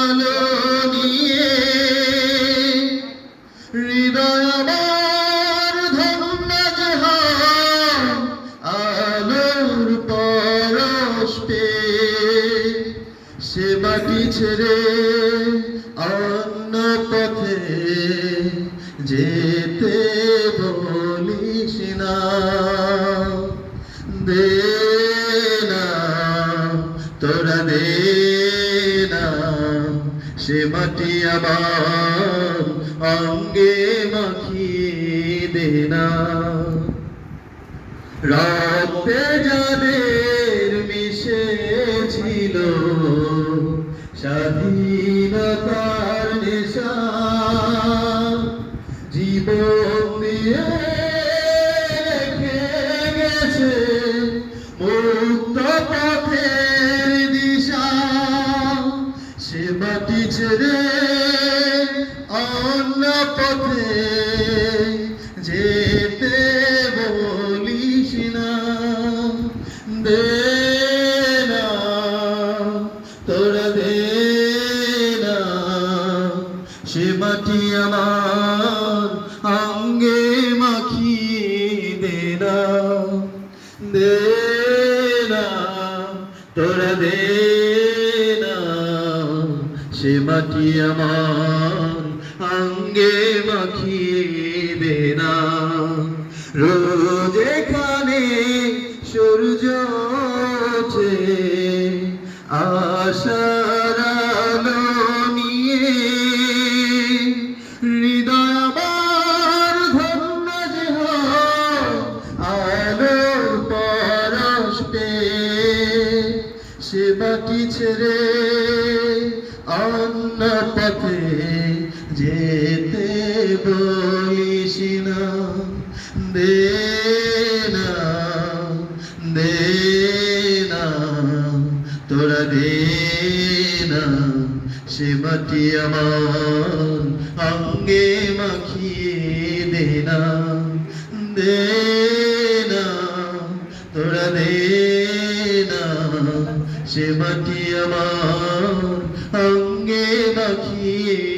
আলো নিয়ে হৃদয় আমার ধন্য আলোর পরশ সে ছেড়ে অন্য পথে যেতে তোরা দে না সে মাটি আমার অঙ্গে মাখিয়ে দেনা রক্তে যাদের মিশেছিল স্বাধীনতার সে মাটি ছেড়ে অন্য পথে যেতে বলিস না। দে না, তোরা দে না। সে মাটি আমার অঙ্গে মাখিয়ে দে না। দে না, তোরা দে সে মাটি আমার অঙ্গে মাখিয়ে দে না। রোজ এখানে সূর্য ওঠে নিয়ে। সে ছেড়ে অন্য পথে যেতে বলিস না। দে না দে না, তোরা দে না। সে মাটি আমার অঙ্গে মাখিয়ে দে না। তোরা দে না। আমার অঙ্গে মাখিয়ে